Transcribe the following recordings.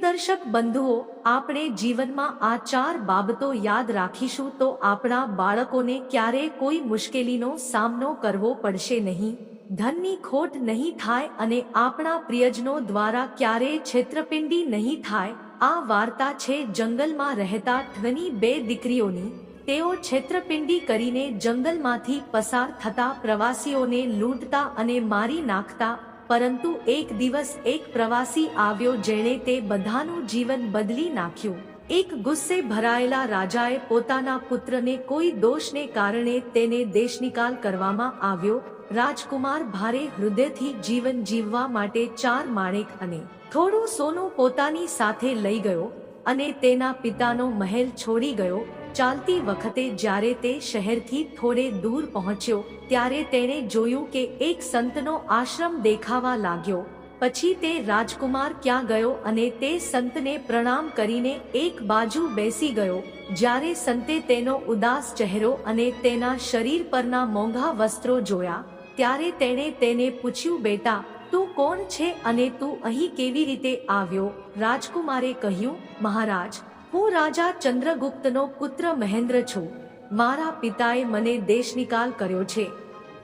દર્શક બંધુઓ, આપણે જીવનમાં આ ચાર બાબતો યાદ રાખીશું તો આપણા બાળકોને ક્યારેય કોઈ મુશ્કેલીનો સામનો કરવો પડશે નહીં. ધનની ખોટ નહીં થાય અને આપણા પ્રિયજનો દ્વારા ક્યારેય છેતરપિંડી નહીં થાય. આ વાર્તા છે જંગલમાં રહેતા ધ્વની બે દીકરીઓની. તેઓ છેતરપિંડી કરીને જંગલમાંથી પસાર થતા પ્રવાસીઓને લૂંટતા અને મારી નાખતા પરંતુ એક દિવસ એક પ્રવાસી આવ્યો જેણે તે બધાનું જીવન બદલી નાખ્યું. એક ગુસ્સે ભરાયેલા રાજાએ પોતાના પુત્રને કોઈ દોષને કારણે તેને દેશનિકાલ કરવામાં આવ્યો. રાજકુમાર ભારે હૃદયથી જીવન જીવવા માટે ચાર માણેક અને થોડું સોનું પોતાની સાથે લઈ ગયો અને તેના પિતાનો મહેલ છોડી ગયો. ચાલતી વખતે જ્યારે તે શહેરથી થોડે દૂર પહોંચ્યો, ત્યારે તેણે જોયું કે એક સંતનો આશ્રમ દેખાવા લાગ્યો. પછી તે રાજકુમાર ક્યાં ગયો અને તે સંતને પ્રણામ કરીને એક બાજુ બેસી ગયો, જ્યારે સંતે તેનો ઉદાસ ચહેરો અને તેના શરીર પરના મોંઘા વસ્ત્રો જોયા. ત્યારે તેણે તેને પૂછ્યું, બેટા, તું કોણ છે અને તું અહીં કેવી રીતે આવ્યો? રાજકુમારે કહ્યું, મહારાજ હું રાજા ચંદ્રગુપ્તનો પુત્ર મહેન્દ્ર છું. મારા પિતાએ મને દેશ નિકાલ કર્યો છે.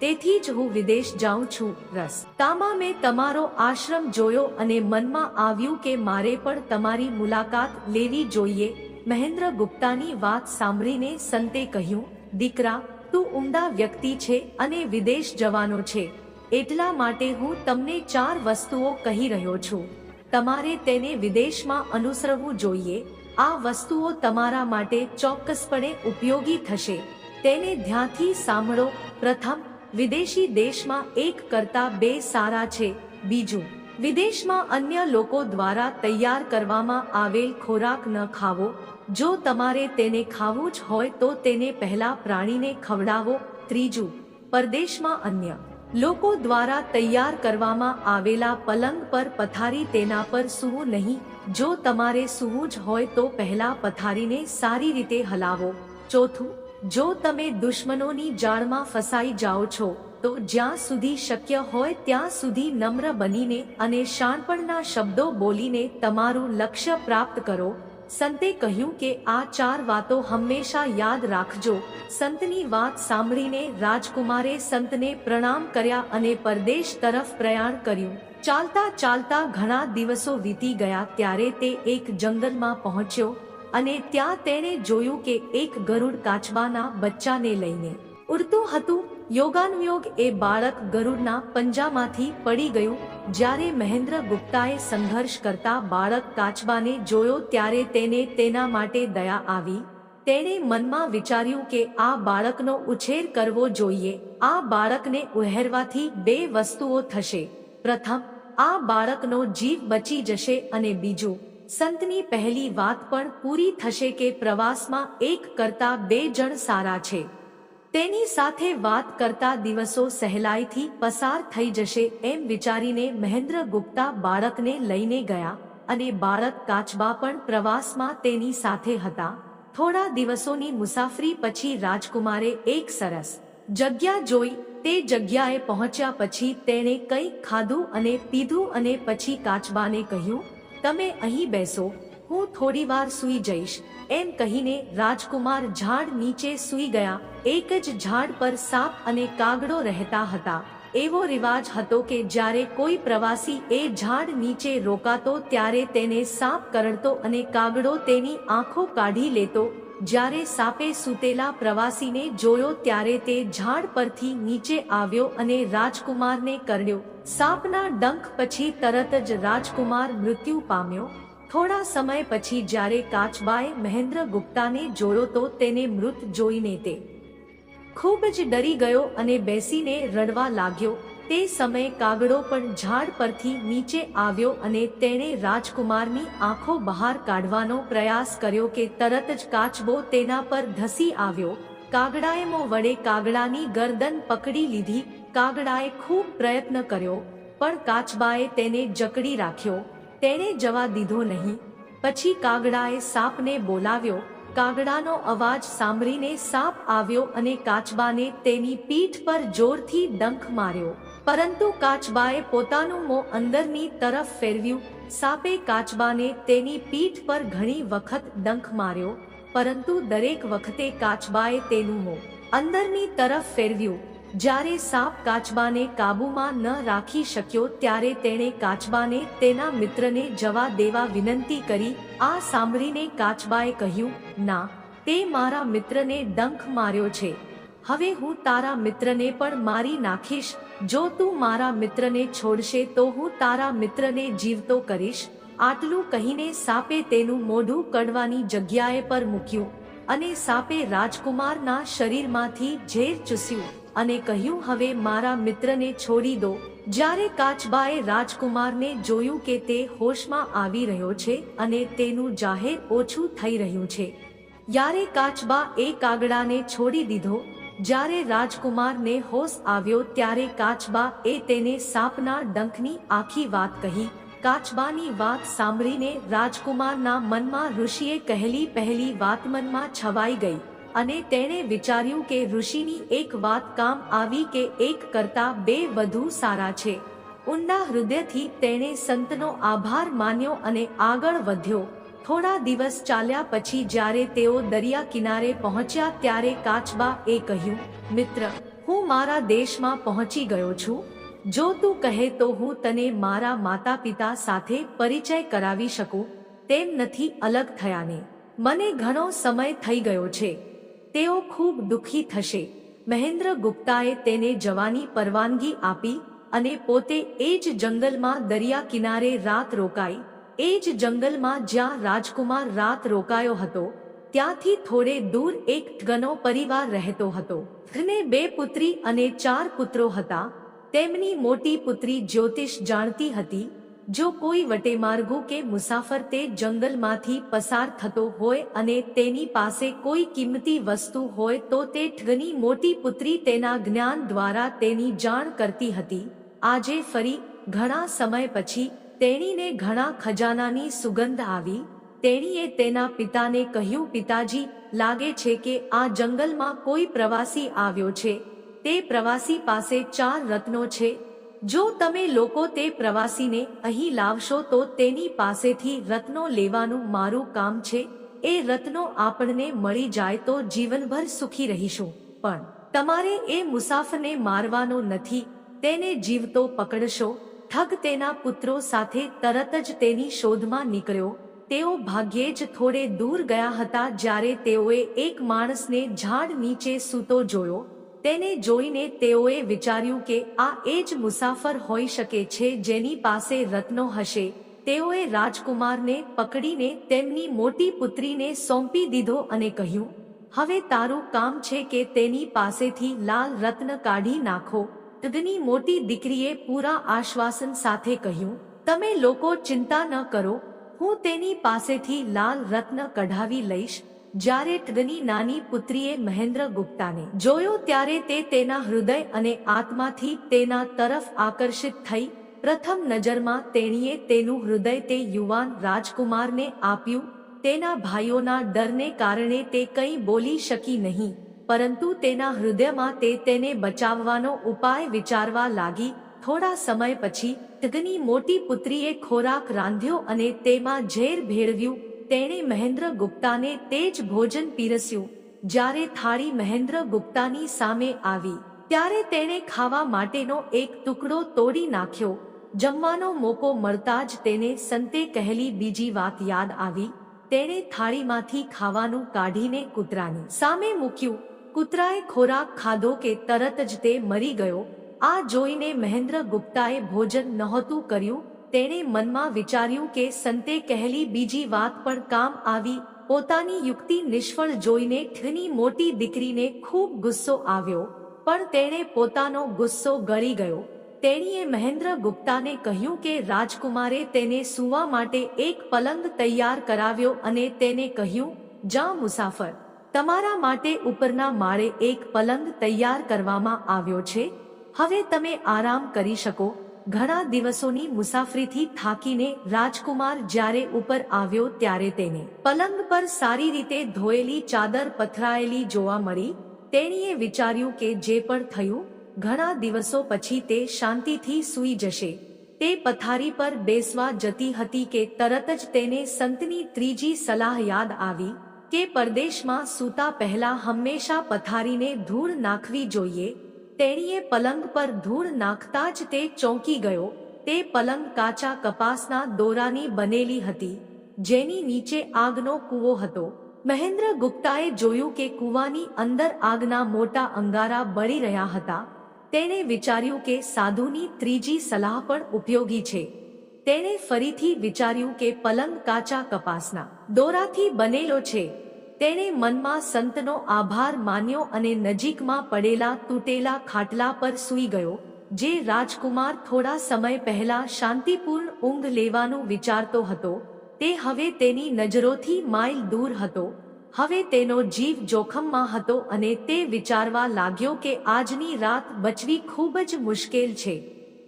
તેથી જ હું વિદેશ જાઉં છું, રસ. તામાં મેં તમારો આશ્રમ જોયો અને મનમાં આવ્યું કે મારે પણ તમારી મુલાકાત લેવી જોઈએ. મહેન્દ્ર ગુપ્તાની વાત સાંભળીને સંતે કહ્યું, દીકરા, તું ઉમદા વ્યક્તિ છે અને વિદેશ જવાનો છે. એટલા માટે હું તમને ચાર વસ્તુઓ કહી રહ્યો છું. તમારે તેને વિદેશમાં અનુસરવું જોઈએ. આ વસ્તુઓ તમારા માટે ચોક્કસપણે ઉપયોગી થશે. તેને ધ્યાનથી સાંભળો. પ્રથમ, વિદેશી દેશમાં એક કરતા બે સારા છે. બીજું, વિદેશમાં અન્ય લોકો દ્વારા તૈયાર કરવામાં આવેલ ખોરાક ન ખાવો. જો તમારે તેને ખાવું જ હોય તો તેને પહેલા પ્રાણીને ખવડાવો. ત્રીજું, પરદેશમાં અન્ય લોકો દ્વારા તૈયાર કરવામાં આવેલા પલંગ પર પથારી તેના પર સૂવું નહીં. જો તમારે સૂવું જ હોય તો પહેલા પથારીને સારી રીતે હલાવો. ચોથું, જો તમે દુશ્મનોની જાળમાં ફસાઈ જાઓ છો, તો જ્યાં સુધી શક્ય હોય ત્યાં સુધી નમ્ર બનીને અને શાણપણના શબ્દો બોલીને તમારું લક્ષ્ય પ્રાપ્ત કરો. સંતે કહ્યું કે આ ચાર વાતો હંમેશા યાદ રાખજો. સંતની વાત સાંભળીને રાજકુમારે સંતને પ્રણામ કર્યા અને પરદેશ તરફ પ્રયાણ કર્યું. ચાલતા ચાલતા ઘણા દિવસો વીતી ગયા ત્યારે તે એક જંગલમાં પહોંચ્યો અને ત્યાં તેણે જોયું કે એક ગરુડ કાચબાના બચ્ચાને લઈને. ઉડતું હતું યોગાનુયોગ એ બાળક ગરુડના પંજામાંથી પડી ગયું, જ્યારે મહેન્દ્ર ગુપ્તાએ સંઘર્ષ કરતા બાળક કાચબાને જોયો ત્યારે તેને તેના માટે દયા આવી. તેણે મનમાં વિચાર્યું કે આ બાળકનો ઉછેર કરવો જોઈએ, આ બાળકને ઉહેરવાથી બે વસ્તુઓ થશે. પ્રથમ, આ બાળકનો જીવ બચી જશે અને બીજું, સંતની પહેલી વાત પણ પૂરી થશે કે પ્રવાસમાં એક કરતા બે જણ સારા છે. તેની સાથે વાત કરતા દિવસો સહેલાઈથી પસાર થઈ જશે એમ વિચારીને મહેન્દ્ર ગુપ્તા બાળકને લઈને ગયા અને બાળક કાચબા પણ પ્રવાસમાં તેની સાથે હતા. થોડા દિવસોની મુસાફરી પછી રાજકુમારે એક સરસ જગ્યા જોઈ. તે જગ્યાએ પહોંચ્યા પછી તેણે કંઈક ખાધું અને પીધું અને પછી કાચબાને કહ્યું, તમે અહીં બેસો. હું થોડી વાર સૂઈ જઈશ. એમ કહીને રાજકુમાર ઝાડ નીચે સૂઈ ગયા. એક જ ઝાડ પર સાપ અને કાગડો રહેતા હતા. એવો રિવાજ હતો કે જ્યારે કોઈ પ્રવાસી એ ઝાડ નીચે રોકાતો ત્યારે તેને સાપ કરડતો અને કાગડો તેની આંખો કાઢી લેતો. જ્યારે સાપે સૂતેલા પ્રવાસીને જોયો ત્યારે તે ઝાડ પરથી નીચે આવ્યો અને રાજકુમારને કરડ્યો. સાપના ડંખ પછી તરત જ રાજકુમાર મૃત્યુ પામ્યો. થોડા સમય પછી જ્યારે કાચબાએ મહેન્દ્ર ગુપ્તાને જોયો તો તેને મૃત જોઈને તે ખૂબ જ ડરી ગયો અને બેસીને રડવા લાગ્યો. તે સમયે કાગડો પણ ઝાડ પરથી નીચે આવ્યો અને તેણે રાજકુમારની આંખો બહાર કાઢવાનો પ્રયાસ કર્યો કે તરત જ કાચબો તેના પર ધસી આવ્યો. કાગડાએ મો વડે કાગડાની ગરદન પકડી લીધી. કાગડાએ ખૂબ પ્રયત્ન કર્યો, પણ કાચબાએ તેને જકડી રાખ્યો. તેણે જવા દીધો નહીં. પછી કાગડાએ સાપને બોલાવ્યો. કાગડાનો અવાજ સાંભળીને સાપ આવ્યો અને કાચબાને તેની પીઠ પર જોરથી ડંખ માર્યો. પરંતુ કાચબાએ પોતાનું મોં અંદરની તરફ ફેરવ્યું. સાપે કાચબાને તેની પીઠ પર ઘણી વખત ડંખ માર્યો. પરંતુ દરેક વખતે કાચબાએ તેનું મોં અંદરની તરફ ફેરવ્યું. જ્યારે સાપ કાચબાને કાબૂમાં ન રાખી શક્યો ત્યારે તેણે કાચબાને તેના મિત્રને જવા દેવા વિનંતી કરી. આ સાંભળીને કાચબાએ કહ્યું, ના, તે મારા મિત્રને ડંખ માર્યો છે. હવે હું તારા મિત્રને પણ મારી નાખીશ. જો તું મારા મિત્રને છોડશે તો હું તારા મિત્રને જીવતો કરીશ. આટલું કહીને સાપે તેનું મોઢું કડવાની જગ્યાએ પર મૂક્યું અને સાપે રાજકુમારના શરીરમાંથી ઝેર ચૂસ્યું. અને કહ્યું, હવે મારા મિત્રને છોડી દો. જ્યારે કાચબાએ રાજકુમારને જોયું કે તે હોશમાં આવી રહ્યો છે અને તેનું જાહેર ઓછું થઈ રહ્યું છે યારે કાચબા એ કાગડાને છોડી દીધો. જ્યારે રાજકુમારને હોશ આવ્યો, ત્યારે કાચબા એ તેને સાપના ડંખની આખી વાત કહી. કાચબાની વાત સાંભળીને રાજકુમારના મનમાં ઋષિએ કહેલી પહેલી વાત મનમાં છવાઈ ગઈ. અને તેણે વિચાર્યું કે ઋષિની એક વાત કામ આવી કે એક કરતા બે વધુ સારા છે. ઊંડા હૃદયથી તેણે સંતનો આભાર માન્યો અને આગળ વધ્યો. થોડા દિવસ ચાલ્યા પછી જ્યારે તેઓ દરિયા કિનારે પહોંચ્યા ત્યારે કાચબા એ કહ્યું, મિત્ર, હું મારા દેશમાં પહોંચી ગયો છું. જો તું કહે તો હું તને મારા માતા પિતા સાથે પરિચય કરાવી શકું. તેમ નથી અલગ થયાને. મને ઘણો સમય થઈ ગયો છે. તેઓ ખૂબ દુઃખી થશે. મહેન્દ્ર ગુપ્તાએ તેને જવાની પરવાનગી આપી અને પોતે એ જ જંગલમાં દરિયા કિનારે રાત રોકાઈ. એ જ જંગલમાં જ્યાં રાજકુમાર રાત રોકાયો હતો, ત્યાંથી થોડે દૂર એક ગનો પરિવાર રહેતો હતો. ઘને બે પુત્રી અને ચાર પુત્રો હતા. તેમની મોટી પુત્રી જ્યોતિષ જાણતી હતી જો કોઈ વટેમાર્ગો કે મુસાફર તે જંગલમાંથી પસાર થતો હોય અને તેની પાસે કોઈ કિંમતી વસ્તુ હોય તો તે ઠગની મોટી પુત્રી તેના જ્ઞાન દ્વારા તેની જાણ કરતી હતી. આજે ફરી, ઘણા સમય પછી, તેણીને ઘણા ખજાનાની સુગંધ આવી. તેણીએ તેના પિતાને કહ્યું, પિતાજી, લાગે છે કે આ જંગલમાં કોઈ પ્રવાસી આવ્યો છે. તે પ્રવાસી પાસે ચાર રત્નો છે. જો તમે લોકો તે પ્રવાસીને અહીં લાવશો તો તેની પાસેથી રત્નો લેવાનું મારું કામ છે. એ રત્નો આપણને મળી જાય તો જીવનભર સુખી રહીશું. પણ તમારે એ મુસાફરને મારવાનો નથી. તેને જીવતો પકડશો. ઠગ તેના પુત્રો સાથે તરત જ તેની શોધમાં નીકળ્યો. તેઓ ભાગ્યે જ થોડે દૂર ગયા હતા જ્યારે તેઓએ એક માણસને ઝાડ નીચે સૂતો જોયો. તેને જોઈને તેઓએ વિચાર્યું કે આ એ જ મુસાફર હોઈ શકે છે જેની પાસે રત્નો હશે. તેઓએ રાજકુમારને પકડીને તેમની મોટી પુત્રીને સોંપી દીધો અને કહ્યું, હવે તારું કામ છે કે તેની પાસેથી લાલ રત્ન કાઢી નાખો. તદની મોટી દીકરીએ પૂરા આશ્વાસન સાથે કહ્યું, તમે લોકો ચિંતા ન કરો. હું તેની પાસેથી લાલ રત્ન કઢાવી લઈશ. જ્યારે તદની નાની પુત્રીએ મહેન્દ્ર ગુપ્તાને જોયો ત્યારે તે તેના હૃદય અને આત્માથી તેના તરફ આકર્ષિત થઈ, પ્રથમ નજરમાં તેણીએ તેનું હૃદય તે યુવાન રાજકુમારને આપ્યું, તેના ભાઈઓના ડરને કારણે તે કંઈ બોલી શકી નહીં, પરંતુ તેના હૃદયમાં તે તેને બચાવવાનો ઉપાય વિચારવા લાગી, થોડા સમય પછી, તગની મોટી પુત્રીએ ખોરાક રાંધ્યો અને તેમાં ઝેર ભેળવ્યું તેણે મહેન્દ્ર ગુપ્તાને તે જ ભોજન પીરસ્યું. જ્યારે થાળી મહેન્દ્ર ગુપ્તાની સામે આવી, ત્યારે તેણે ખાવા માટેનો એક ટુકડો તોડી નાખ્યો. જમવાનો મોકો મળતા જ તેને સંતે કહેલી બીજી વાત યાદ આવી. તેણે થાળીમાંથી ખાવાનું કાઢીને કૂતરાની સામે મૂક્યું. કૂતરાએ ખોરાક ખાધો કે તરત જ તે મરી ગયો. આ જોઈને મહેન્દ્ર ગુપ્તાએ ભોજન નહોતું કર્યું. તેણે મનમાં વિચાર્યું કે સંતે કહેલી બીજી વાત પણ કામ આવી, પોતાની યુક્તિ નિષ્ફળ જોઈને ઠની મોટી દીકરીને ખૂબ ગુસ્સો આવ્યો, પણ તેણે પોતાનો ગુસ્સો ગળી ગયો. તેણીએ મહેન્દ્ર ગુપ્તાને કહ્યું કે રાજકુમારે તેને સુવા માટે એક પલંગ તૈયાર કરાવ્યો અને તેને કહ્યું, જા મુસાફર, તમારા માટે ઉપરના માળે એક પલંગ તૈયાર કરવામાં આવ્યો છે. હવે તમે આરામ કરી શકો. ઘણા દિવસોની મુસાફરીથી થાકીને રાજકુમાર જ્યારે ઉપર આવ્યો ત્યારે તેને પલંગ પર સારી રીતે ધોયેલી ચાદર પથરાયેલી જોવા મળી. તેણીએ વિચાર્યું કે જે પણ થયું, ઘણા દિવસો પછી તે શાંતિથી સૂઈ જશે. તે પથારી પર બેસવા જતી હતી કે તરત જ તેને સંતની ત્રીજી સલાહ યાદ આવી કે પરદેશમાં સૂતા પહેલા હંમેશા પથારીને ધૂળ નાખવી જોઈએ તેણીએ પલંગ પર ધૂળ નાખતા જ તે ચોંકી ગયો. તે પલંગ કાચા કપાસના દોરાની બનેલી હતી, જેની નીચે આગનો કૂવો હતો. મહેન્દ્ર ગુપ્તાએ જોયું કે કૂવાની અંદર આગના મોટા અંગારા બળી રહ્યા હતા. તેણે વિચાર્યું કે સાધુની ત્રીજી સલાહ પણ ઉપયોગી છે. તેણે ફરીથી વિચાર્યું કે પલંગ કાચા કપાસના દોરાથી બનેલો છે. તેણે મનમાં સંતનો આભાર માન્યો અને નજીકમાં પડેલા તૂટેલા ખાટલા પર સૂઈ ગયો, જે રાજકુમાર થોડા સમય પહેલા શાંતિપૂર્ણ ઊંઘ લેવાનું વિચારતો હતો, તે હવે તેની નજરોથી માઇલ દૂર હતો, હવે તેનો જીવ જોખમમાં હતો અને તે વિચારવા લાગ્યો કે આજની રાત બચવી ખૂબ જ મુશ્કેલ છે.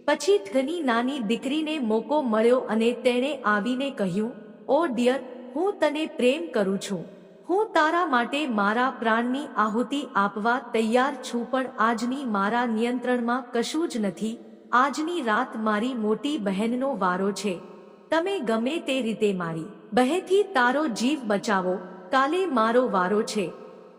પછી ઠની નાની દીકરીને મોકો મળ્યો અને તેણે આવીને કહ્યું, ઓ ડિયર, હું તને પ્રેમ કરું છું. હું તારા માટે મારા પ્રાણની આહુતિ આપવા તૈયાર છું, પણ આજની મારા નિયંત્રણમાં કશું જ નથી. આજની રાત મારી મોટી બહેનનો વારો છે. તમે ગમે તે રીતે મારી બહેથી તારો જીવ બચાવો. કાલે મારો વારો છે.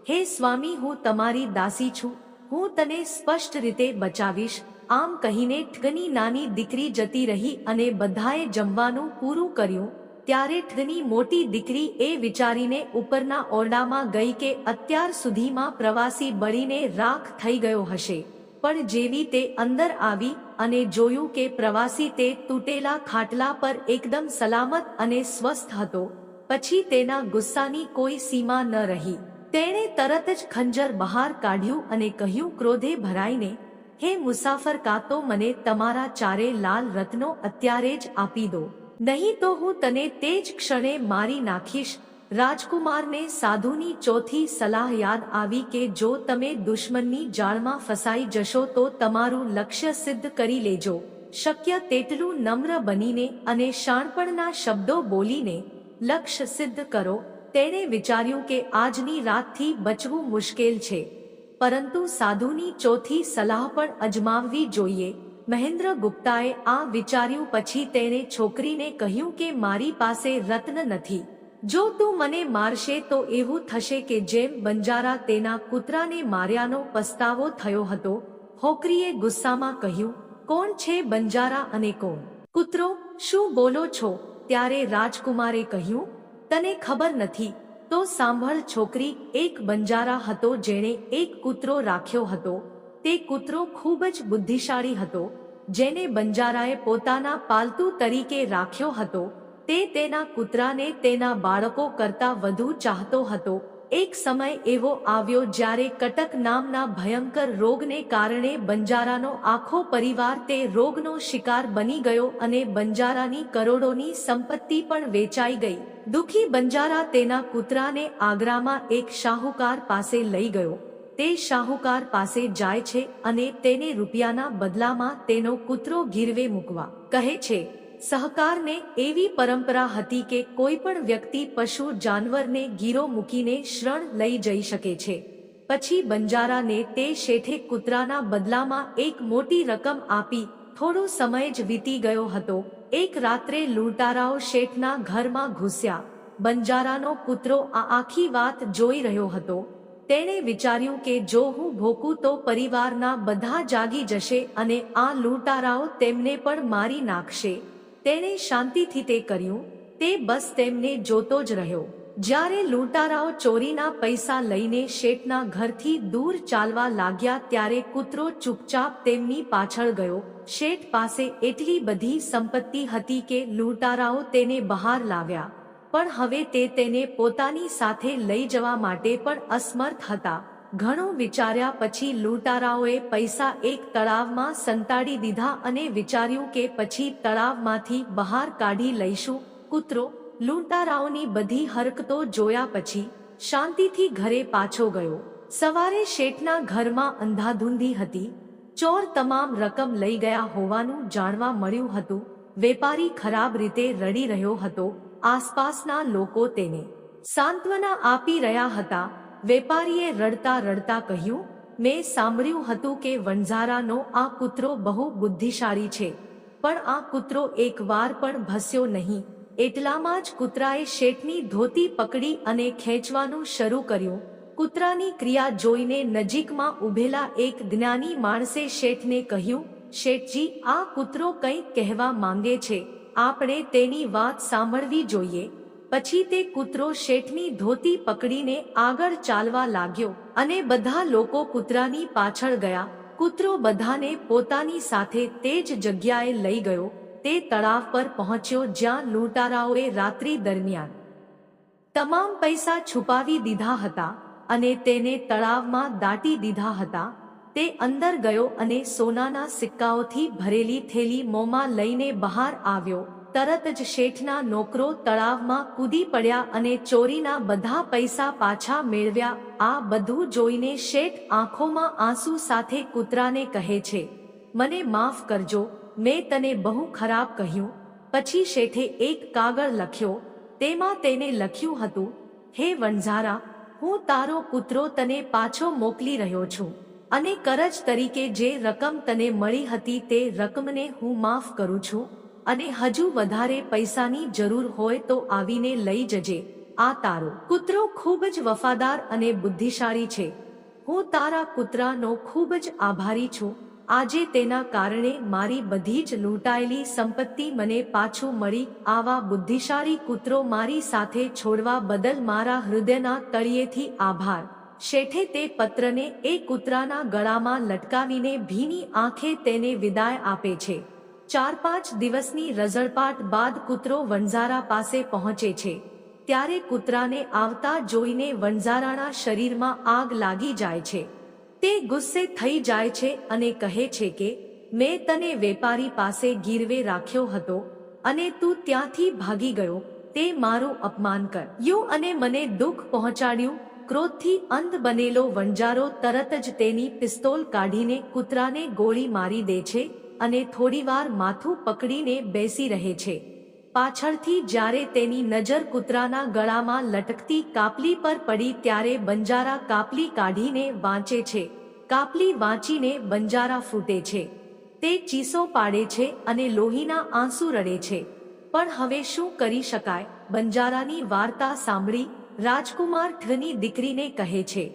હે સ્વામી, હું તમારી દાસી છું. હું તને સ્પષ્ટ રીતે બચાવીશ. આમ કહીને ઠગની નાની દીકરી જતી રહી અને બધાએ જમવાનું પૂરું કર્યું. ત્યારે ઠની મોટી દીકરી એ વિચારીને ઉપરના ઓરડામાં ગઈ કે અત્યાર સુધીમાં પ્રવાસી બળીને રાખ થઈ ગયો હશે. પણ જેવી તે અંદર આવી અને જોયું કે પ્રવાસી તે તૂટેલા ખાટલા પર એકદમ સલામત અને સ્વસ્થ હતો, પછી તેના ગુસ્સાની કોઈ સીમા ન રહી. તેણે તરત જ ખંજર બહાર કાઢ્યું અને કહ્યું, ક્રોધે ભરાઈને? હે મુસાફર, કાં તો મને તમારા ચારે લાલ રત્નો અત્યારે જ આપી દો. નહીં તો હું તને તે જ ક્ષણે મારી નાખીશ. રાજકુમારને સાધુની ચોથી સલાહ યાદ આવી કે જો તમે દુશ્મનની જાળમાં ફસાઈ જશો તો તમારું લક્ષ્ય સિદ્ધ કરી લેજો. શક્ય તેટલું નમ્ર બનીને અને શાણપણના શબ્દો બોલીને લક્ષ્ય સિદ્ધ કરો. તેણે વિચાર્યું કે આજની રાતથી બચવું મુશ્કેલ છે. પરંતુ સાધુની ચોથી સલાહ પણ અજમાવવી જોઈએ. મહેન્દ્ર ગુપ્તાએ આ વિચાર્યું પછી તેણે છોકરીને કહ્યું કે મારી પાસે રત્ન નથી. જો તું મને મારશે તો એવું થશે કે જેમ બંજારા તેના કૂતરાને માર્યાનો પસ્તાવો થયો હતો, હોકરીએ ગુસ્સામાં કહ્યું, કોણ છે બંજારા અને કોણ? કૂતરો, શું બોલો છો? ત્યારે રાજકુમારે કહ્યું, તને ખબર નથી. તો સાંભળ છોકરી, એક બંજારા હતો જેણે એક કૂતરો રાખ્યો હતો. તે કૂતરો ખૂબ જ બુદ્ધિશાળી હતો, જેને બંજારાએ પોતાના પાલતુ તરીકે રાખ્યો હતો. તે તેના કૂતરાને તેના બાળકો કરતા વધુ ચાહતો હતો. એક સમય એવો આવ્યો જ્યારે કટક નામના ભયંકર રોગને કારણે બંજારાનો આખો પરિવાર તે રોગનો શિકાર બની ગયો અને બંજારાની કરોડોની સંપત્તિ પણ વેચાઈ ગઈ. દુખી બંજારા તેના કૂતરાને આગ્રામાં એક શાહુકાર પાસે લઈ ગયો. તે શાહુકાર પાસે જાય છે અને તેને રૂપિયાના બદલામાં તેનો કૂતરો ગીરવે મૂકવા. કહે છે, સહકારને એવી પરંપરા હતી કે કોઈ પણ વ્યક્તિ પશુ જાનવરને ગીરો મૂકીને શ્રણ લઈ જઈ શકે છે. પછી બંજારાને તે શેઠે કૂતરાના બદલામાં એક મોટી રકમ આપી, થોડો સમય જ વીતી ગયો હતો. એક રાત્રે લૂંટારાઓ શેઠના ઘરમાં ઘૂસ્યા. બંજારાનો કૂતરો આ આખી વાત જોઈ રહ્યો હતો. તેણે વિચાર્યું કે જો હું ભોકું તો પરિવારના બધા જાગી જશે અને આ લૂંટારાઓ તેમને પણ મારી નાખશે. તેણે શાંતિથી તે કર્યું. તે બસ તેમને જોતો જ રહ્યો. જ્યારે લૂંટારાઓ ચોરીના પૈસા લઈને શેઠના ઘરથી દૂર ચાલવા લાગ્યા ત્યારે કૂતરો ચૂપચાપ તેમની પાછળ ગયો. શેઠ પાસે એટલી બધી સંપત્તિ હતી કે લૂંટારાઓ તેને બહાર લાવ્યા. પણ હવે તે તેને પોતાની સાથે લઈ જવા માટે પણ અસમર્થ હતા. ઘણું વિચાર્યા પછી લૂંટારાઓએ પૈસા એક તળાવમાં સંતાડી દીધા અને વિચાર્યું કે પછી તળાવમાંથી બહાર કાઢી લઈશું. કૂતરો, લૂંટારાઓની બધી હરકતો જોયા પછી શાંતિથી ઘરે પાછો ગયો. સવારે શેઠના ઘરમાં અંધાધૂંધી હતી. ચોર તમામ રકમ લઈ ગયા હોવાનું જાણવા મળ્યું હતું. વેપારી ખરાબ રીતે રડી રહ્યો હતો. આસપાસના લોકો તેને સાંત્વના આપી રહ્યા હતા. વેપારીએ રડતા રડતા કહ્યું, મેં સાંભળ્યું હતું કે વણઝારાનો આ કૂતરો બહુ બુદ્ધિશાળી છે, પણ આ કૂતરો એકવાર પણ ભસ્યો નહીં. એટલામાં જ કૂતરાએ શેઠની ધોતી પકડી અને ખેંચવાનું શરૂ કર્યું. કૂતરાની ક્રિયા જોઈને નજીકમાં ઊભેલા એક જ્ઞાની માણસે શેઠને કહ્યું, શેઠજી, આ કૂતરો કંઈક કહેવા માંગે છે. આપણે તેની વાત સાંભળવી જોઈએ. પછી તે કૂતરો શેઠની ધોતી પકડીને આગળ ચાલવા લાગ્યો અને બધા લોકો કૂતરાની પાછળ ગયા. કૂતરો બધાને પોતાની સાથે તે જ જગ્યાએ લઈ ગયો. તે તળાવ પર પહોંચ્યો જ્યાં લૂંટારાઓએ રાત્રિ દરમિયાન તમામ પૈસા છુપાવી દીધા હતા અને તેને તળાવમાં દાટી દીધા હતા. તે અંદર ગયો અને સોનાના સિક્કાઓથી ભરેલી થેલી મોંમાં લઈને બહાર આવ્યો. તરત જ શેઠના નોકરો તળાવમાં કૂદી પડ્યા અને ચોરીના બધા પૈસા પાછા મેળવ્યા. આ બધું જોઈને શેઠ આંખોમાં આંસુ સાથે કૂતરાને કહે છે, મને માફ કરજો, મેં તને બહુ ખરાબ કહ્યું. પછી શેઠે એક કાગળ લખ્યો. તેમાં તેને લખ્યું હતું, હે વણઝારા, હું તારો કૂતરો તને પાછો મોકલી રહ્યો છું. અને કરજ તરીકે જે રકમ તને મળી હતી તે રકમને હું માફ કરું છું, અને હજુ વધારે પૈસાની જરૂર હોય તો આવીને લઈ જજે, આ તારો. કૂતરો ખૂબ જ વફાદાર અને બુદ્ધિશાળી છે. હું તારા કૂતરાનો ખૂબ જ આભારી છું. આજે તેના કારણે મારી બધી જ લૂંટાયેલી સંપત્તિ મને પાછું મળી. આવા બુદ્ધિશાળી કૂતરો મારી સાથે છોડવા બદલ મારા હૃદયના તળિયેથી આભાર. શેઠે તે પત્રને એ કૂતરાના ગળામાં લટકાવીને ભીની આંખે તેને વિદાય આપે છે. ચાર પાંચ દિવસની રઝળપાટ બાદ કૂતરો વણઝારા પાસે પહોંચે છે. ત્યારે કૂતરાને આવતા જોઈને વણઝારાના શરીરમાં આગ લાગી જાય છે. તે ગુસ્સે થઈ જાય છે અને કહે છે કે, મેં તને વેપારી પાસે ગીરવે રાખ્યો હતો અને તું ત્યાંથી ભાગી ગયો. તે મારું અપમાન કર. યું અને મને દુઃખ પહોંચાડ્યું ક્રોધથી અંધ બનેલો વણજારો તરત જ તેની પિસ્તોલ કાઢીને કૂતરાને ગોળી મારી દે છે અને થોડીવાર માથું પકડીને બેસી રહે છે. પાછળથી જ્યારે તેની નજર કૂતરાના ગળામાં લટકતી કાપલી પર પડી ત્યારે બંજારા કાપલી કાઢીને વાંચે છે. કાપલી વાંચીને બંજારા ફૂટે છે. તે ચીસો પાડે છે અને લોહીના આંસુ રડે છે. પણ હવે શું કરી શકાય? બંજારાની વાર્તા સાંભળી રાજકુમાર ઠની દીકરીને કહે છે,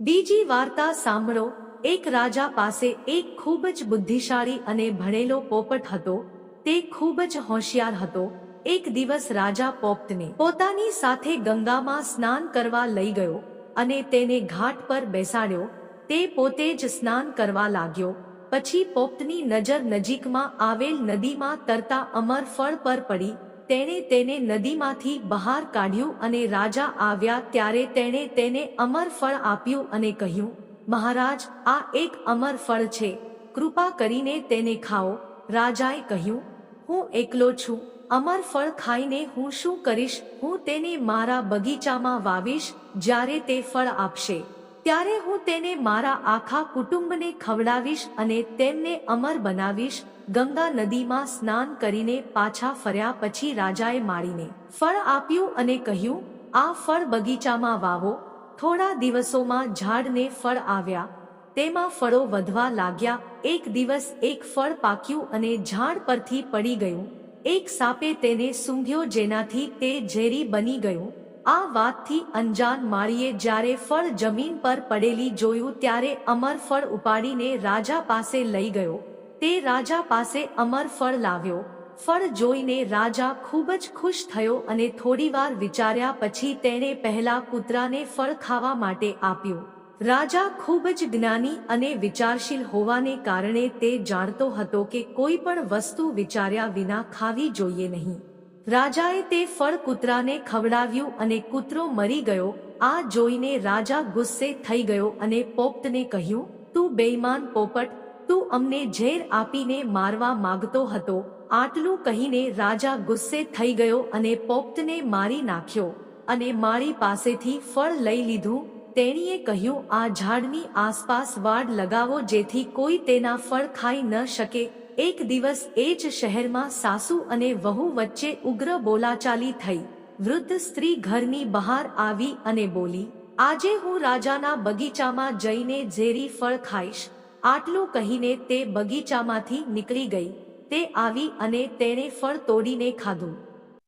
બીજી વાર્તા સાંભળો, એક રાજા પાસે એક ખૂબ જ બુદ્ધિશાળી અને ભણેલો પોપટ હતો, તે ખૂબ જ હોશિયાર હતો, એક દિવસ રાજા પોપટને પોતાની સાથે ગંગામાં સ્નાન કરવા લઈ ગયો અને તેને ઘાટ પર બેસાડ્યો, તે પોતે જ સ્નાન કરવા લાગ્યો, પછી પોપટની નજર નજીકમાં આવેલ નદીમાં તરતા અમર ફળ પર પડી તેણે તેને નદીમાંથી બહાર કાઢ્યું અને રાજા આવ્યા ત્યારે તેણે તેને અમર ફળ આપ્યું અને કહ્યું, મહારાજ, આ એક અમર ફળ છે. કૃપા કરીને તેને ખાઓ. રાજાએ કહ્યું, હું એકલો છું. અમર ફળ ખાઈને હું શું કરીશ? હું તેને મારા બગીચામાં વાવીશ, જ્યારે તે ફળ આપશે. ત્યારે હું તેને મારા આખા કુટુંબને ખવડાવીશ અને તેમને અમર બનાવીશ, ગંગા નદીમાં સ્નાન કરીને પાછા ફર્યા પછી રાજાએ માળીને ફળ આપ્યું અને કહ્યું, આ ફળ બગીચામાં વાવો. થોડા દિવસોમાં ઝાડને ફળ આવ્યા. તેમાં ફળો વધવા લાગ્યા. એક દિવસ એક ફળ પાક્યું અને ઝાડ પરથી પડી ગયું. એક સાપે તેને સૂંઘ્યો જેનાથી તે ઝેરી બની ગયું. આ વાતથી અંજાન માળીએ જ્યારે ફળ જમીન પર પડેલી જોયું ત્યારે અમર ફળ ઉપાડીને રાજા પાસે લઈ ગયો. તે રાજા પાસે અમર ફળ લાવ્યો. ફળ જોઈને રાજા ખૂબ જ ખુશ થયો અને થોડીવાર વિચાર્યા પછી તેણે પહેલા કૂતરાને ફળ ખાવા માટે આપ્યું. રાજા ખૂબ જ જ્ઞાની અને વિચારશીલ હોવાને કારણે તે જાણતો હતો કે કોઈ પણ વસ્તુ વિચાર્યા વિના ખાવી જોઈએ નહીં. રાજાએ તે ફળ કૂતરાને ખવડાવ્યું અને કૂતરો મરી ગયો. આ જોઈને રાજા ગુસ્સે થઈ ગયો અને પોપટને કહ્યું, તું બેઈમાન પોપટ, તું અમને ઝેર આપીને મારવા માંગતો હતો. આટલું કહીને રાજા ગુસ્સે થઈ ગયો અને પોપટને મારી નાખ્યો અને મારી પાસેથી ફળ લઈ લીધું. તેણીએ કહ્યું, આ ઝાડની આસપાસ વાડ લગાવો જેથી કોઈ તેના ફળ ખાઈ ન શકે. એક દિવસ એ જ શહેરમાં સાસુ અને વહુ વચ્ચે ઉગ્ર બોલાચાલી થઈ. વૃદ્ધ સ્ત્રી ઘરની બહાર આવી અને બોલી, આજે હું રાજાના બગીચામાં જઈને ઝેરી ફળ ખાઈશ. આટલું કહીને તે બગીચામાંથી નીકળી ગઈ. તે આવી અને તેણે ફળ તોડીને ખાધું.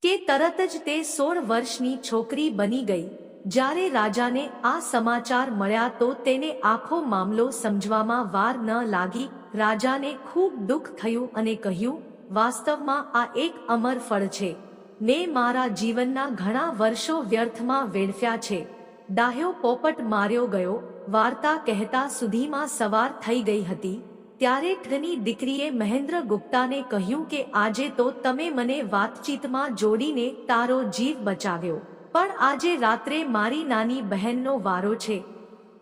કે તરત જ તે સોળ વર્ષની છોકરી બની ગઈ. જ્યારે રાજાને આ સમાચાર મળ્યા તો તેને આખો મામલો સમજવામાં વાર ન લાગી. રાજાને ખૂબ દુઃખ થયું અને કહ્યું, વાસ્તવમાં આ એક અમર ફળ છે. મેં મારા જીવનના ઘણા વર્ષો વ્યર્થમાં વેડફ્યા છે. ડાહ્યો પોપટ માર્યો ગયો. વાર્તા કહેતા સુધીમાં સવાર થઈ ગઈ હતી. ત્યારે ઠની દીકરીએ મહેન્દ્ર ગુપ્તાને કહ્યું કે આજે તો તમે મને વાતચીતમાં જોડીને તારો જીવ બચાવ્યો. પણ આજે રાત્રે મારી નાની બહેનનો વારો છે.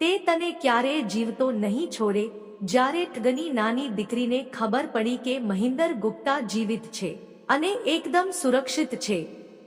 તે તને ક્યારેય જીવતો નહીં છોડે, જ્યારે ઠગની નાની દીકરીને ખબર પડી કે મહિન્દર ગુપ્તા જીવિત છે અને એકદમ સુરક્ષિત છે,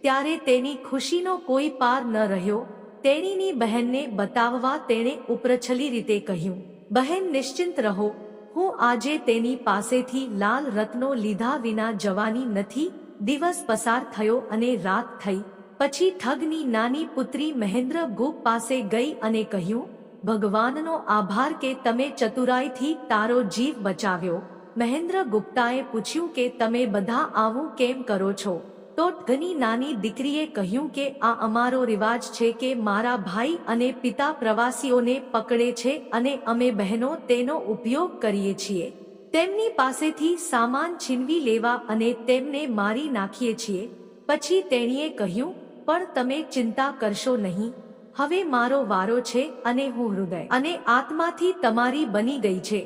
ત્યારે તેની ખુશીનો કોઈ પાર ન રહ્યો. તેણીની બહેનને બતાવવા તેણે ઉપરછલી રીતે કહ્યું, બહેન, નિશ્ચિંત રહો. હું આજે તેની પાસેથી લાલ રત્નો લીધા વિના જવાની નથી. દિવસ પસાર થયો અને રાત થઈ. પછી ઠગની નાની પુત્રી મહેન્દ્ર ગુપ પાસે ગઈ અને કહ્યું, ભગવાનનો આભાર કે તમે ચતુરાઈથી તારો જીવ બચાવ્યો. મહેન્દ્ર ગુપ્તાએ પૂછ્યું કે, તમે બધા આવું કેમ કરો છો? તો ઠગની નાની દીકરીએ કહ્યું કે, આ અમારો રિવાજ છે કે મારા ભાઈ અને પિતા પ્રવાસીઓને પકડે છે અને અમે બહેનો તેનો ઉપયોગ કરીએ છીએ. તેમની પાસેથી સામાન છીનવી લેવા અને તેમને મારી નાખીએ છીએ. પછી તેણીએ કહ્યું પણ તમે ચિંતા કરશો નહીં. હવે મારો વારો છે અને હું હૃદય અને આત્માથી તમારી બની ગઈ છે.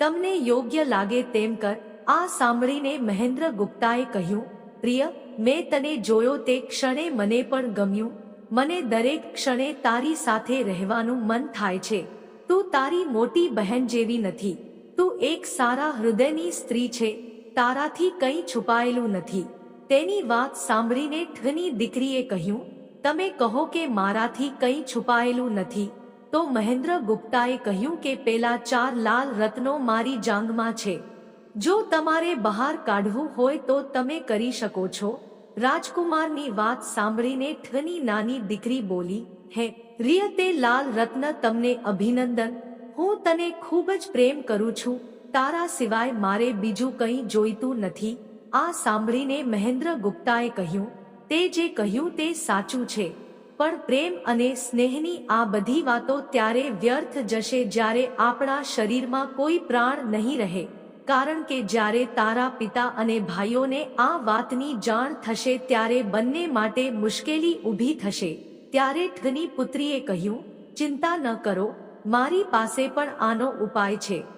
તમને યોગ્ય લાગે તેમ કર. આ સાંભળીને મહેન્દ્ર ગુપ્તાએ કહ્યું, પ્રિય, મેં તને જોયો તે ક્ષણે મને પણ ગમ્યું. મને દરેક ક્ષણે તારી સાથે રહેવાનું મન થાય છે. તું તારી મોટી બહેન જેવી નથી. તું એક સારા હૃદયની સ્ત્રી છે. તારાથી કંઈ છુપાયેલું નથી. તેની વાત સાંભળીને ઠની દીકરીએ કહ્યું, તમે કહો કે મારાથી કંઈ છુપાયેલું નથી. તો મહેન્દ્ર ગુપ્તાએ કહ્યું કે પેલા ચાર લાલ રત્નો મારી જાંગમાં છે. જો તમારે બહાર કાઢવું હોય તો તમે કરી શકો છો. રાજકુમારની વાત સાંભળીને ઠની નાની દીકરી બોલી, હે, રિય તે લાલ રત્ન તમને અભિનંદન. હું તને ખૂબ જ પ્રેમ કરું છું. તારા સિવાય મારે બીજું કંઈ જોઈતું નથી. આ સાંભળીને મહેન્દ્ર ગુપ્તાએ કહ્યું, તે જે કહ્યું તે સાચું છે. પણ પ્રેમ અને સ્નેહની આ બધી વાતો ત્યારે વ્યર્થ જશે જ્યારે આપણા શરીરમાં કોઈ પ્રાણ નહીં રહે. કારણ કે જ્યારે તારા પિતા અને ભાઈઓને આ વાતની જાણ થશે ત્યારે બંને માટે મુશ્કેલી ઊભી થશે. ત્યારે ઠની પુત્રીએ કહ્યું, ચિંતા ન કરો. મારી પાસે પણ આનો ઉપાય છે.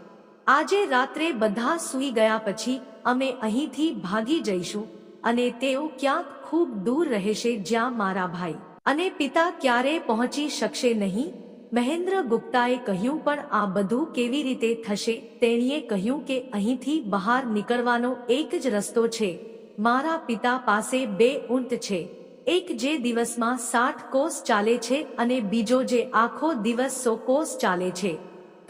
આજે રાત્રે બધા સૂઈ ગયા પછી અમે અહીંથી ભાગી જઈશું અને તેઓ ક્યાંક ખૂબ દૂર રહેશે જ્યાં મારા ભાઈ અને પિતા ક્યારે પહોંચી શકશે નહીં? મહેન્દ્ર ગુપ્તાએ કહ્યું, પણ આ બધું કેવી રીતે થશે? તેણીએ કહ્યું કે અહીંથી બહાર નીકળવાનો એક જ રસ્તો છે. મારા પિતા પાસે બે ઊંટ છે. એક જે દિવસમાં સાઠ કોસ ચાલે છે અને બીજો જે આખો દિવસ સો કોસ ચાલે છે.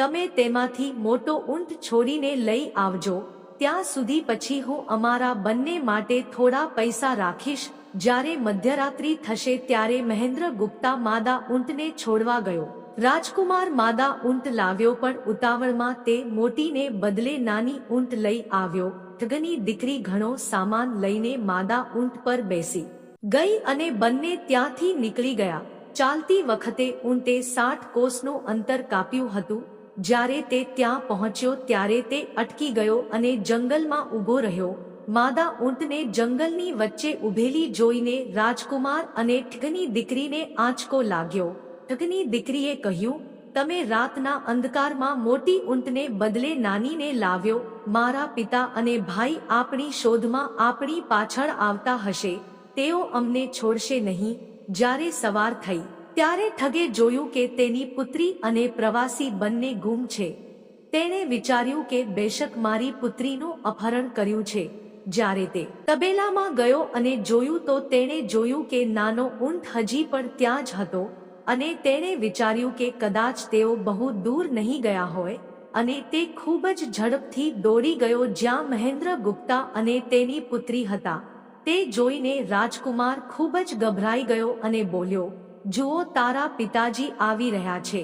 તમે તેમાંથી મોટો ઊંટ છોડીને લઈ આવજો. ત્યાં સુધી પછી હું અમારા બંને માટે થોડા પૈસા રાખીશ. જ્યારે મધ્યરાત્રિ થશે ત્યારે મહેન્દ્ર ગુપ્તા માદા ઊંટને છોડવા ગયો. રાજકુમાર માદા ઊંટ લાવ્યો પણ ઉતાવળમાં તે મોટીને બદલે નાની ઊંટ લઈ આવ્યો. ઠગની દીકરી ઘણો સામાન લઈને માદા ઊંટ પર બેસી. ગઈ અને બંને ત્યાંથી નીકળી ગયા. ચાલતી વખતે ઊંટે સાઠ કોસનું અંતર કાપ્યું હતું. જ્યારે તે ત્યાં પહોંચ્યો ત્યારે તે અટકી ગયો અને જંગલમાં ઊભો રહ્યો. માદા ઊંટને જંગલની વચ્ચે ઊભેલી જોઈને રાજકુમાર અને ઠગની દીકરીને આંચકો લાગ્યો. ઠગની દીકરીએ કહ્યું, તમે રાતના અંધકારમાં મોટી ઊંટને બદલે નાનીને લાવ્યો. મારા પિતા અને ભાઈ આપણી શોધમાં આપણી પાછળ આવતા હશે. તેઓ અમને છોડશે નહીં. જ્યારે સવાર થઈ ત્યારે ઠગે જોયું કે તેની પુત્રી અને પ્રવાસી બંને ગુમ છે. તેણે વિચાર્યું કે બેશક મારી પુત્રીનું અપહરણ કર્યું છે. જ્યારે તે તબેલામાં ગયો અને જોયું તો તેણે જોયું કે નાનો ઊંટ હજી પણ ત્યાં જ હતો અને તેણે વિચાર્યું કે કદાચ તેઓ બહુ દૂર નહીં ગયા હોય અને તે ખૂબ જ ઝડપથી દોડી ગયો જ્યાં મહેન્દ્ર ગુપ્તા અને તેની પુત્રી હતા. તે જોઈને રાજકુમાર ખૂબ જ ગભરાઈ ગયો અને બોલ્યો જુઓ તારા પિતાજી આવી રહ્યા છે,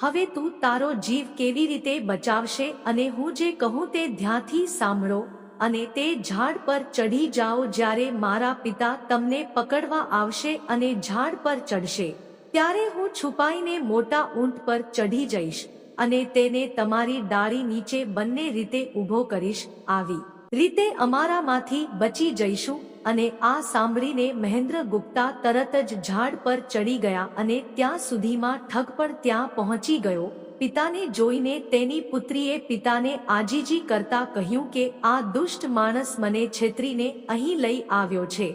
હવે તું તારો જીવ કેવી રીતે બચાવશે અને હું જે કહું તે ધ્યાનથી સાંભળો અને તે ઝાડ પર ચઢી જાઓ જ્યારે મારા પિતા તમને પકડવા આવશે અને ઝાડ પર ચડશે ત્યારે હું છુપાઈને મોટા ઊંટ પર ચઢી જઈશ અને તેને તમારી ડાળી નીચે બંને રીતે ઊભો કરીશ. આવી રીતે અમારામાંથી બચી જઈશું અને આ સાંભળીને મહેન્દ્ર ગુપ્તા તરત જ ઝાડ પર ચડી ગયા અને ત્યાં સુધીમાં ઠગ પણ ત્યાં પહોંચી ગયો. પિતાને જોઈને તેની પુત્રીએ પિતાને આજીજી કરતા કહ્યું કે, આ દુષ્ટ માણસ મને છેતરીને અહીં લઈ આવ્યો છે.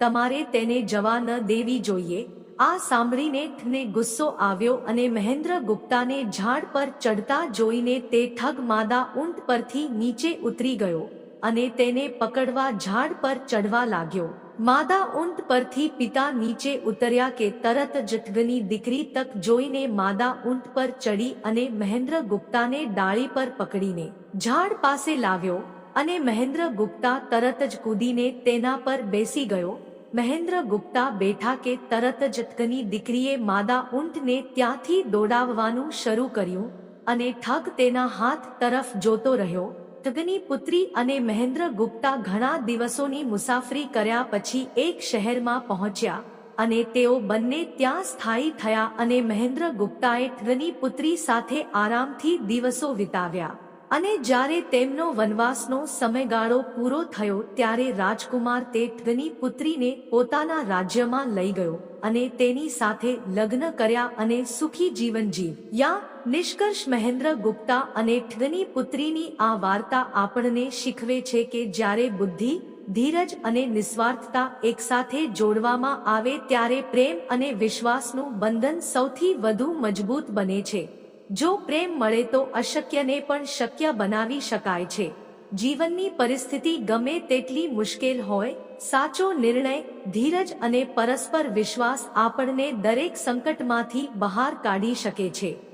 તમારે તેને જવા ન દેવી જોઈએ. આ સાંભળીને ઠને ગુસ્સો આવ્યો અને મહેન્દ્ર ગુપ્તાને ઝાડ પર ચડતા જોઈને તે ઠગ માદા ઊંટ પરથી નીચે ઉતરી ગયો. અને તેને પકડવા ઝાડ પર ચડવા લાગ્યો. માદા ઊંટ પરથી પિતા નીચે ઉતર્યા કે તરત જ દીકરી તક જોઈને માદા ઊંટ પર ચડી અને મહેન્દ્ર ગુપ્તાને ડાળી પર પકડીને ઝાડ પાસે લાવ્યો અને મહેન્દ્ર ગુપ્તા તરત જ કૂદીને તેના પર બેસી ગયો. મહેન્દ્ર ગુપ્તા બેઠા કે તરત જ દીકરીએ માદા ઊંટને ત્યાંથી દોડાવવાનું શરૂ કર્યું અને ઠગ તેના હાથ તરફ જોતો રહ્યો. ઠગની પુત્રી અને મહેન્દ્ર ગુપ્તા ઘણા દિવસોની મુસાફરી કર્યા પછી એક શહેરમાં પહોંચ્યા અને તેઓ બંને ત્યાં સ્થાયી થયા અને મહેન્દ્ર ગુપ્તાએ ઠગની પુત્રી સાથે આરામથી દિવસો વિતાવ્યા. અને જ્યારે તેમનો વનવાસનો સમયગાળો પૂરો થયો ત્યારે રાજકુમાર તે ઠગની પુત્રીને પોતાના રાજ્યમાં લઈ ગયો અને તેની સાથે લગ્ન કર્યા અને સુખી જીવન જીવ યા નિષ્કર્ષ મહેન્દ્ર ગુપ્તા અને ઠગની પુત્રીની આ વાર્તા આપણને શીખવે છે કે જ્યારે બુદ્ધિ, ધીરજ અને નિસ્વાર્થતા એકસાથે જોડવામાં આવે ત્યારે પ્રેમ અને વિશ્વાસનું બંધન સૌથી વધુ મજબૂત બને છે. જો પ્રેમ મળે તો અશક્યને પણ શક્ય બનાવી શકાય છે. જીવનની પરિસ્થિતિ ગમે તેટલી મુશ્કેલ હોય, સાચો નિર્ણય, ધીરજ અને પરસ્પર વિશ્વાસ આપણને દરેક સંકટમાંથી બહાર કાઢી શકે છે.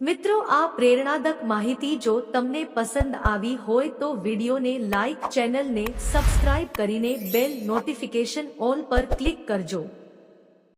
મિત્રો, આ પ્રેરણાદક માહિતી જો તમને પસંદ આવી હોય તો વિડીયોને લાઈક, ચેનલને સબસ્ક્રાઇબ કરીને બેલ નોટિફિકેશન ઓલ પર ક્લિક કરજો.